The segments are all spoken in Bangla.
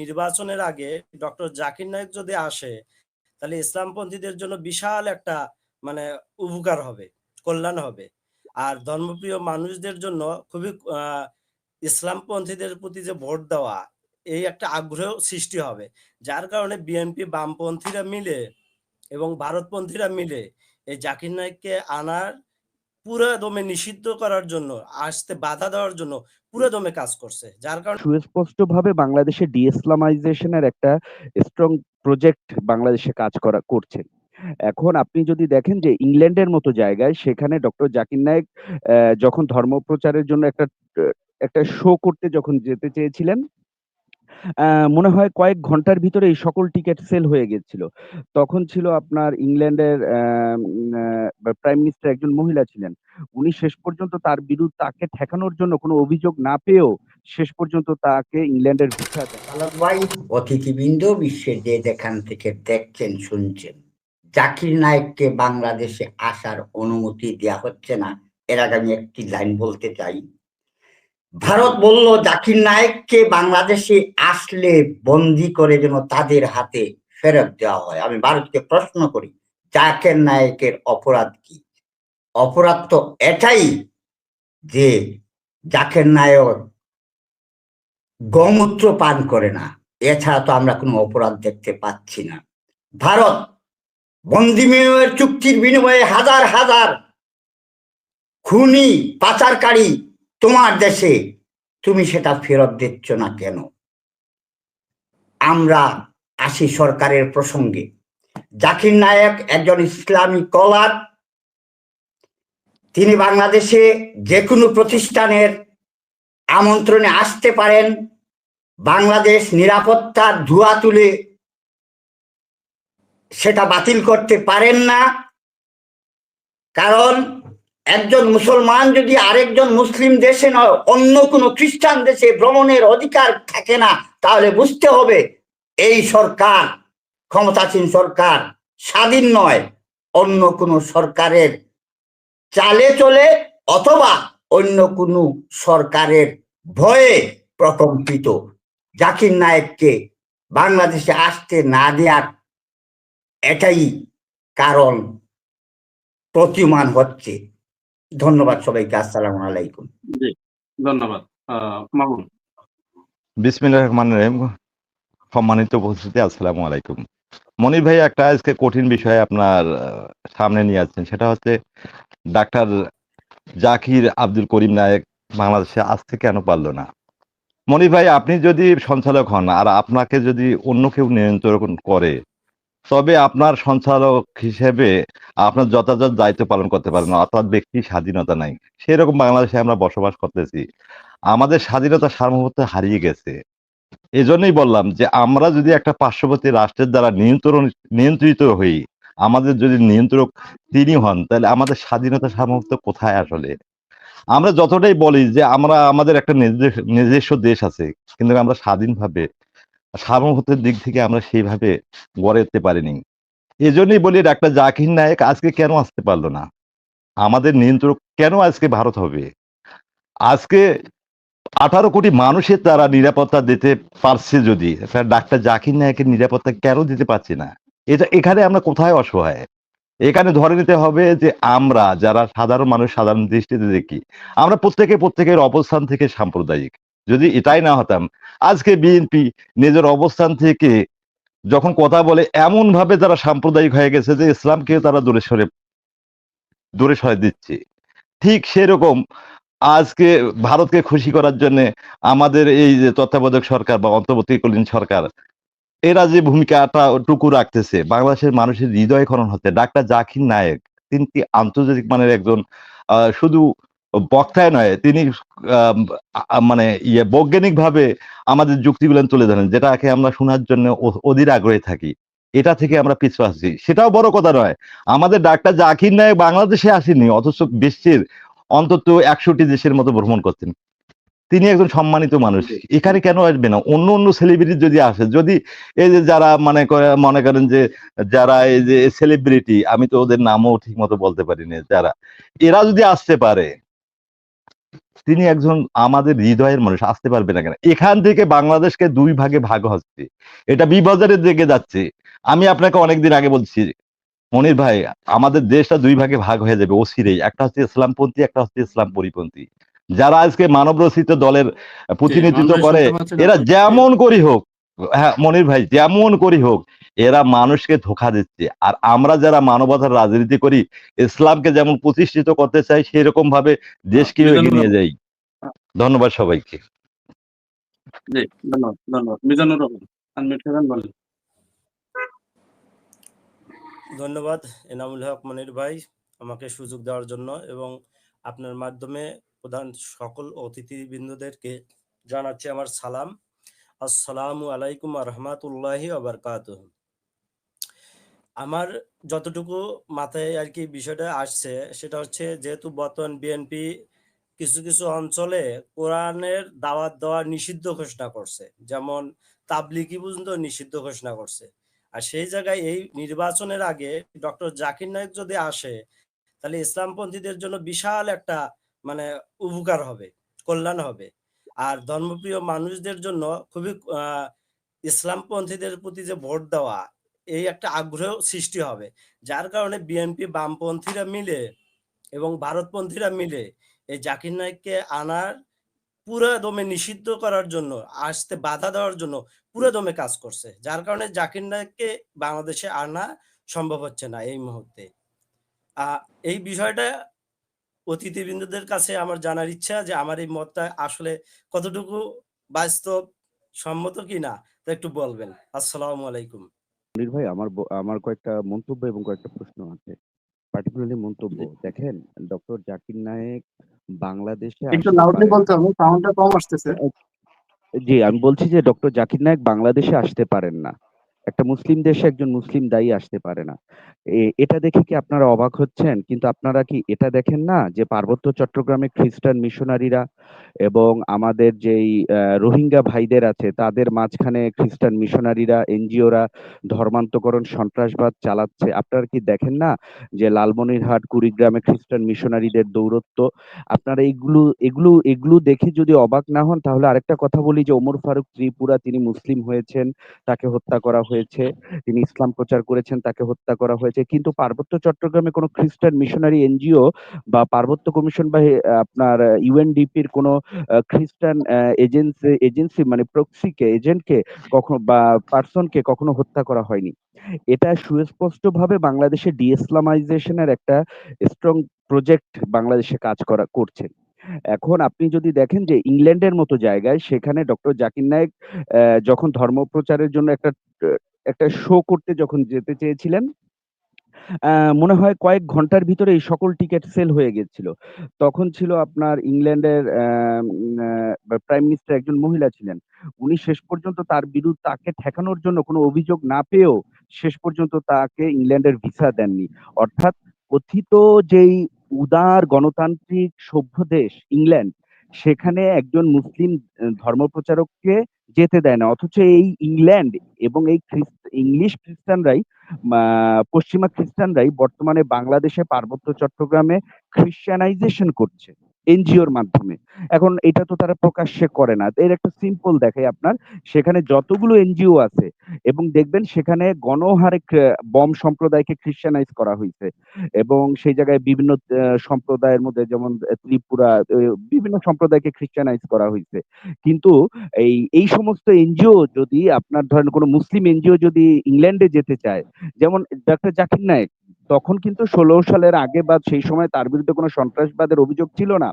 নির্বাচনের আগে ডক্টর জাকির নায়েক যদি আসে, তাহলে ইসলামপন্থীদের জন্য বিশাল একটা মানে উপকার হবে, কল্যাণ হবে। আর ধর্মপ্রিয় মানুষদের জন্য খুবই ইসলামপন্থীদের প্রতি যে ভোট দেওয়া, এই একটা আগ্রহ সৃষ্টি হবে। যার কারণে বিএনপি বামপন্থীরা মিলে এবং ভারতপন্থীরা মিলে এই জাকির নায়েককে আনার পুরো দমে নিষিদ্ধ করার জন্য, আসতে বাধা দেওয়ার জন্য পুরো দমে কাজ করছে, যার কারণে সুস্পষ্টভাবে বাংলাদেশে ডিএসলামাইজেশনের একটা স্ট্রং প্রজেক্ট বাংলাদেশে কাজ করা, করছে। এখন আপনি যদি দেখেন যে ইংল্যান্ডের মতো জায়গায় সেখানে ডক্টর জাকির নায়েক যখন ধর্ম প্রচারের জন্য একটা একটা শো করতে যখন যেতে চেয়েছিলেন মনে হয় কয়েক ঘণ্টার ভিতরে এই সকল টিকিট সেল হয়ে গেছিল। তখন ছিল আপনার ইংল্যান্ডের প্রাইম মিনিস্টার একজন মহিলা ছিলেন। উনি শেষ পর্যন্ত তার বিরুদ্ধে তাকে ঠেকানোর জন্য কোনো অভিযোগ না পেয়েও শেষ পর্যন্ত তাকে ইংল্যান্ডের ভিসা ভাই, অতিথিবৃন্দ, বিশ্বের যে যেখান থেকে দেখছেন, শুনছেন, জাকির নায়েককে বাংলাদেশে আসার অনুমতি দেওয়া হচ্ছে না, এর আগে আমি একটি লাইন বলতে চাই। ভারত বলল, জাকির নায়েককে বাংলাদেশে আসলে বন্দি করে যেন তাদের হাতে ফেরত দেওয়া হয়। আমি ভারতকে প্রশ্ন করি, জাকির নায়েকের অপরাধ কি? অপরাধ তো এটাই যে জাকির নায়ক গৌমূত্র পান করে না। এছাড়া তো আমরা কোনো অপরাধ দেখতে পাচ্ছি না। ভারত বন্দি চুক্তির বিনিময়ে হাজার হাজার খুনি, পাচারকারী তোমার দেশে তুমি সেটা ফেরত দিচ্ছ না কেন? আমরা আসি সরকারের প্রসঙ্গে। জাকির নায়ক একজন ইসলামী কলার। তিনি বাংলাদেশে যে কোনো প্রতিষ্ঠানের আমন্ত্রণে আসতে পারেন। বাংলাদেশ নিরাপত্তার ধোয়া তুলে সেটা বাতিল করতে পারেন না। কারণ একজন মুসলমান যদি আরেকজন মুসলিম দেশে নয়, অন্য কোনো খ্রিস্টান দেশে ভ্রমণের অধিকার থাকে না, তাহলে বুঝতে হবে এই সরকার ক্ষমতাসীন সরকার স্বাধীন নয়, অন্য কোনো সরকারের চালে চলে অথবা অন্য কোনো সরকারের ভয়ে প্রকম্পিত। জাকির নায়েককে বাংলাদেশে আসতে না দেওয়ার এটাই কারণ প্রতিমান হচ্ছে। ধন্যবাদ সবাইকে আসসালামু আলাইকুম। জি ধন্যবাদ। মামুন। বিসমিল্লাহ রহমান রহিম সম্মানিত উপস্থিতি আসসালামু আলাইকুম। মনির ভাই একটা আজকে কঠিন বিষয় আপনার সামনে নিয়ে আসছেন সেটা হচ্ছে ডাক্তার জাকির আব্দুল করিম নায়েক বাংলাদেশে আসতে কেন পারল না? মনির ভাই আপনি যদি সঞ্চালক হন আর আপনাকে যদি অন্য কেউ নিয়ন্ত্রণ করে তবে আপনার সঞ্চালক হিসেবে আপনার যথাযথ দায়িত্ব পালন করতে পারেন, অর্থাৎ ব্যক্তি স্বাধীনতা নাই। সেরকম বাংলাদেশে আমরা বসবাস করতেছি। আমাদের স্বাধীনতা সার্বভৌমত্ব হারিয়ে গেছে। এই জন্যই বললাম যে, আমরা যদি একটা পার্শ্ববর্তী রাষ্ট্রের দ্বারা নিয়ন্ত্রণ, নিয়ন্ত্রিত হই, আমাদের যদি নিয়ন্ত্রক তিনি হন, তাহলে আমাদের স্বাধীনতা সার্বভৌমত্ব কোথায় আসলে? আমরা যতটাই বলি যে, আমরা, আমাদের একটা নিজস্ব দেশ আছে, কিন্তু আমরা স্বাধীনভাবে সার্বভৌমত্বের দিক থেকে আমরা সেইভাবে গড়ে উঠতে পারিনি। এই জন্যই বলি ডাক্তার জাকির নায়েক আজকে কেন আসতে পারল না? আমাদের নিয়ন্ত্রক কেন আজকে ভারত হবে? আজকে আঠারো কোটি মানুষের তারা নিরাপত্তা দিতে পারছে যদি ডাক্তার জাকির নায়কের নিরাপত্তা কেন দিতে পারছে না? এটা এখানে আমরা কোথায় অসহায়? এখানে ধরে নিতে হবে যে আমরা যারা সাধারণ মানুষ, সাধারণ দৃষ্টিতে দেখি, আমরা প্রত্যেকে প্রত্যেকের অবস্থান থেকে সাম্প্রদায়িক। যদি এটাই না হতাম, আজকে বিএনপি নিজের অবস্থান থেকে যখন কথা বলে এমন ভাবে তারা সাম্প্রদায়িক হয়ে গেছে যে ইসলামকে তারা দূরে সরে দূরে সরে দিচ্ছে। ঠিক সেরকম আজকে ভারতকে খুশি করার জন্য আমাদের এই যে তত্ত্বাবধায়ক সরকার বা অন্তর্বর্তীকালীন সরকার, এরা যে ভূমিকাটা টুকু রাখতেছে, বাংলাদেশের মানুষের হৃদয় খনন হচ্ছে ডাক্তার জাকির নায়েক তিনি আন্তর্জাতিক মানের একজন শুধু বক্তায় নয় তিনি মানে ইয়ে বৈজ্ঞানিক ভাবে আমাদের যুক্তিগুলো তুলে ধরেন যেটাকে আমরা শোনার জন্য অধীর আগ্রহে থাকি। এটা থেকে আমরা পিছু আসছি। সেটাও বড় কথা নয় আমাদের ডাক্তার জাকির নায়েক বাংলাদেশে আসেনি অথচ বিশ্বের অন্তত একশোটি দেশের মতো ভ্রমণ করতেন। তিনি একজন সম্মানিত মানুষ। এখানে কেন আসবে না? অন্য অন্য সেলিব্রিটি যদি আসে যদি এই যে যারা মানে মনে করেন যে যারা এই যে সেলিব্রিটি আমি তো ওদের নামও ঠিক মতো বলতে পারি না যারা এরা যদি আসতে পারে তিনি একজন আমাদের হৃদয়ের মানুষ আসতে পারবে না কেন? এখান থেকে বাংলাদেশকে দুই ভাগে ভাগ হচ্ছে। এটা বিভাজনের দিকে যাচ্ছে। আমি আপনাকে অনেকদিন আগে বলছি মনির ভাই আমাদের দেশটা দুই ভাগে ভাগ হয়ে যাবে অচিরেই একটা হচ্ছে ইসলামপন্থী একটা হচ্ছে ইসলাম পরিপন্থী যারা আজকে মানব রচিত দলের প্রতিনিধিত্ব করে এরা যেমন করি হোক হ্যাঁ মনির ভাই যেমন করি হোক এরা মানুষকে ধোকা দিচ্ছে। আর আমরা যারা মানবতার রাজনীতি করি ইসলামকে যেমন প্রতিষ্ঠিত করতে চাই সেরকম ভাবে দেশকে এগিয়ে নিয়ে। যাই। ধন্যবাদ সবাইকে। ধন্যবাদ ধন্যবাদ। মিজানুর রহমান আনমিউট বলেন। ধন্যবাদ এনামুল হক মনির ভাই আমাকে সুযোগ দেওয়ার জন্য এবং আপনার মাধ্যমে প্রধান সকল অতিথিবৃন্দদেরকে জানাচ্ছি আমার সালাম। আসসালামু আলাইকুম রহমাতুল্লাহি আবরকাত আমার যতটুকু মাথায় আর কি বিষয়টা আসছে, সেটা হচ্ছে যেহেতু বর্তমান বিএনপি কিছু কিছু অঞ্চলে কোরআনের দাওয়াত দেওয়া নিষিদ্ধ ঘোষণা করছে। যেমন তাবলিকি পর্যন্ত নিষিদ্ধ ঘোষণা করছে। আর সেই জায়গায় এই নির্বাচনের আগে ডক্টর জাকির নায়ক যদি আসে, তাহলে ইসলামপন্থীদের জন্য বিশাল একটা মানে উপকার হবে, কল্যাণ হবে। আর ধর্মপ্রিয় মানুষদের জন্য খুবই ইসলামপন্থীদের প্রতি যে ভোট দেওয়া এই একটা আগ্রহ সৃষ্টি হবে। যার কারণে বিএনপি বামপন্থীরা মিলে এবং ভারতপন্থীরা মিলে এই জাকির নায়ককে আনার পুরো দমে নিষিদ্ধ করার জন্য, আসতে বাধা দেওয়ার জন্য পুরো দমে কাজ করছে। যার কারণে জাকির নায়ককে বাংলাদেশে আনা সম্ভব হচ্ছে না এই মুহূর্তে। এই বিষয়টা অতিথিবৃন্দদের কাছে আমার জানার ইচ্ছা যে আমার এই মতটা আসলে কতটুকু বাস্তব সম্মত কিনা তা একটু বলবেন। আসসালামু আলাইকুম। মনির ভাই আমার আমার কয়েকটা মন্তব্য এবং কয়েকটা প্রশ্ন আছে। পার্টিকুলারলি মন্তব্য দেখেন ডক্টর জাকির নায়েক বাংলাদেশে একটু লাউডলি বলতে হবে সাউন্ডটা কম আসতেছে। জি আমি বলছি যে ডক্টর জাকির নায়েক বাংলাদেশে আসতে পারেন না। একটা মুসলিম দেশে একজন মুসলিম দায়ী আসতে পারে না। এটা দেখে কি আপনারা অবাক হচ্ছেন? কিন্তু আপনারা কি এটা দেখেন না যে পার্বত্য চট্টগ্রামে খ্রিস্টান মিশনারিরা এবং আমাদের যেই রোহিঙ্গা ভাইদের আছে, তাদের মাঝখানে খ্রিস্টান মিশনারিরা, এনজিওরা ধর্মান্তকরণ সন্ত্রাসবাদ চালাচ্ছে। আপনারা কি দেখেন না যে লালমনিরহাট, কুড়িগ্রামে খ্রিস্টান মিশনারিদের দৌরত্ব? আপনারা এগুলো এগুলো এগুলো দেখে যদি অবাক না হন, তাহলে আরেকটা কথা বলি যে ওমর ফারুক ত্রিপুরা, তিনি মুসলিম হয়েছেন, তাকে হত্যা করা হয়েছে, তিনি ইসলাম প্রচার করেছেন, তাকে হত্যা করা হয়েছে। কিন্তু পার্বত্য চট্টগ্রামে কোনো খ্রিস্টান মিশনারি এনজিও বা পার্বত্য কমিশন বা আপনার ইউএনডিপির কোনো খ্রিস্টান এজেন্সি এজেন্সি মানে প্রক্সিকে, এজেন্টকে কখনো বা পার্সনকে কখনো হত্যা করা হয়নি। এটা সুস্পষ্টভাবে বাংলাদেশে ডিএসলামাইজেশনের একটা স্ট্রং প্রজেক্ট বাংলাদেশে কাজ করা, করছে। এখন আপনি যদি দেখেন যে ইংল্যান্ডের মতো জায়গায় সেখানে ডক্টর জাকির নায়েক যখন ধর্ম প্রচারের জন্য একটা একটা শো করতে যখন যেতে চেয়েছিলেন মনে হয় কয়েক ঘণ্টার ভিতরে এই সকল টিকিট সেল হয়ে গেছিল। তখন ছিল আপনার ইংল্যান্ডের প্রাইম মিনিস্টার একজন মহিলা ছিলেন। উনি শেষ পর্যন্ত তার বিরুদ্ধে তাকে ঠেকানোর জন্য কোনো অভিযোগ না পেয়েও শেষ পর্যন্ত তাকে ইংল্যান্ডের ভিসা দেননি। অর্থাৎ কথিত যেই উদার গণতান্ত্রিক সভ্য দেশ ইংল্যান্ড, সেখানে একজন মুসলিম ধর্মপ্রচারককে যেতে দেয় না। অথচ এই ইংল্যান্ড এবং এই ইংলিশ খ্রিস্টানরাই পশ্চিমা খ্রিস্টানরাই বর্তমানে বাংলাদেশে পার্বত্য চট্টগ্রামে খ্রিস্টানাইজেশন করছে। এনজিওর মাধ্যমে। এখন এটা তো তারা প্রকাশ্যে করে না। এর একটা সিম্পল দেখাই আপনার। সেখানে যতগুলো এনজিও আছে এবং দেখবেন সেখানে গণহারে বম সম্প্রদায়কে খ্রিস্টানাইজ করা হয়েছে এবং সেই জায়গায় বিভিন্ন সম্প্রদায়ের মধ্যে যেমন ত্রিপুরা বিভিন্ন সম্প্রদায়কে খ্রিস্টানাইজ করা হয়েছে কিন্তু এই এই সমস্ত এনজিও যদি আপনার ধরেন কোনো মুসলিম এনজিও যদি ইংল্যান্ডে যেতে চায়, যেমন ডক্টর জাকির নায়েক তখন কিন্তু ষোলো সালের আগে বা সেই সময় তার বিরুদ্ধে কোনো সন্ত্রাসবাদের অভিযোগ ছিল না।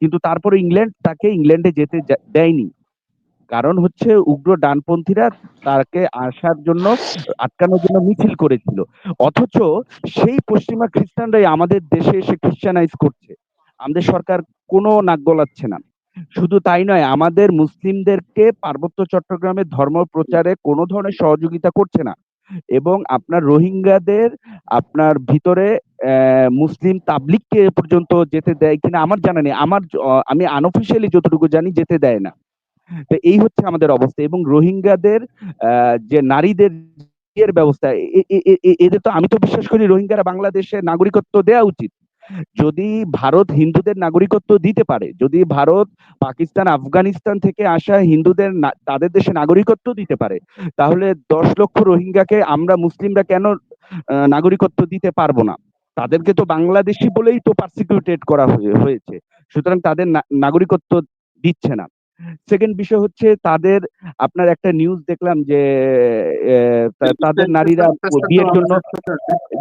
কিন্তু তারপরে ইংল্যান্ড তাকে ইংল্যান্ডে যেতে দেয়নি। কারণ হচ্ছে উগ্র ডানপন্থীরা তাকে আসার জন্য, আটকানোর জন্য মিছিল করেছিল। অথচ সেই পশ্চিমা খ্রিস্টানরাই আমাদের দেশে এসে খ্রিস্টানাইজ করছে। আমাদের সরকার কোনো নাক গলাচ্ছে না। শুধু তাই নয়, আমাদের মুসলিমদেরকে পার্বত্য চট্টগ্রামে ধর্ম প্রচারে কোনো ধরনের সহযোগিতা করছে না। এবং আপনার রোহিঙ্গাদের আপনার ভিতরে মুসলিম তাবলিগকে পর্যন্ত যেতে দেয় কিনা আমার জানা নেই। আমার আমি আনঅফিসিয়ালি যতটুকু জানি যেতে দেয় না। তো এই হচ্ছে আমাদের অবস্থা এবং রোহিঙ্গাদের যে নারীদের এর ব্যবস্থা এদের তো আমি তো বিশ্বাস করি রোহিঙ্গারা বাংলাদেশে নাগরিকত্ব দেওয়া উচিত। যদি ভারত হিন্দুদের নাগরিকত্ব দিতে পারে, যদি ভারত, পাকিস্তান, আফগানিস্তান থেকে আসা হিন্দুদের তাদের দেশে নাগরিকত্ব দিতে পারে, তাহলে দশ লক্ষ রোহিঙ্গাকে আমরা মুসলিমরা কেন নাগরিকত্ব দিতে পারব না। তাদেরকে তো বাংলাদেশি বলেই তো পার্সিকিউটেড করা হয়েছে। সুতরাং তাদের নাগরিকত্ব দিচ্ছে না। সেকেন্ড বিষয় হচ্ছে তাদের, আপনার একটা নিউজ দেখলাম যে তাদের নারীরা বিয়ের জন্য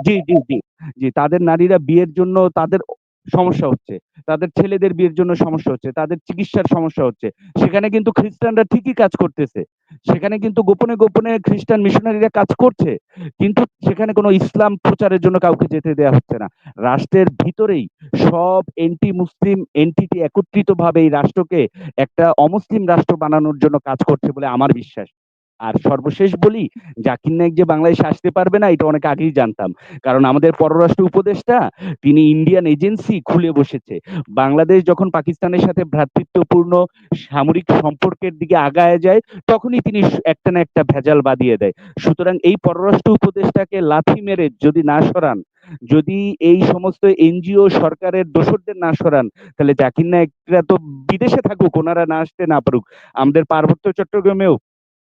জি জি জি জি, তাদের নারীরা বিয়ের জন্য তাদের সমস্যা হচ্ছে। তাদের ছেলেদের বিয়ের জন্য সমস্যা হচ্ছে। তাদের চিকিৎসার সমস্যা হচ্ছে। সেখানে কিন্তু খ্রিস্টানরা ঠিকই কাজ করতেছে। সেখানে কিন্তু গোপনে গোপনে খ্রিস্টান মিশনারিরা কাজ করছে, কিন্তু সেখানে কোনো ইসলাম প্রচারের জন্য কাউকে যেতে দেওয়া হচ্ছে না। রাষ্ট্রের ভিতরেই সব এন্টি মুসলিম এন্টিটি একত্রিত ভাবে এই রাষ্ট্রকে একটা অমুসলিম রাষ্ট্র বানানোর জন্য কাজ করছে বলে আমার বিশ্বাস। আর সর্বশেষ বলি, জাকির নাইক যে বাংলাদেশে আসতে পারবে না, এটা অনেক আগেই জানতাম। কারণ আমাদের পররাষ্ট্র উপদেষ্টা, তিনি ইন্ডিয়ান এজেন্সি খুলে বসেছে। বাংলাদেশ যখন পাকিস্তানের সাথে ভ্রাতৃত্বপূর্ণ সামরিক সম্পর্কের দিকে আগায় যায়, তখনই তিনি একটা না একটা ভেজাল বাদিয়ে দেয়। সুতরাং এই পররাষ্ট্র উপদেষ্টাকে লাথি মেরে যদি না সরান, যদি এই সমস্ত এনজিও সরকারের দোষরদের না সরান, তাহলে জাকির নায়করা তো বিদেশে থাকুক, ওনারা না আসতে না পারুক। আমাদের পার্বত্য চট্টগ্রামেও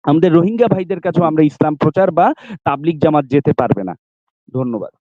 আমাদের রোহিঙ্গা ভাইদের কাছেও আমরা ইসলাম প্রচার বা তাবলিক জামাত যেতে পারবে না। ধন্যবাদ।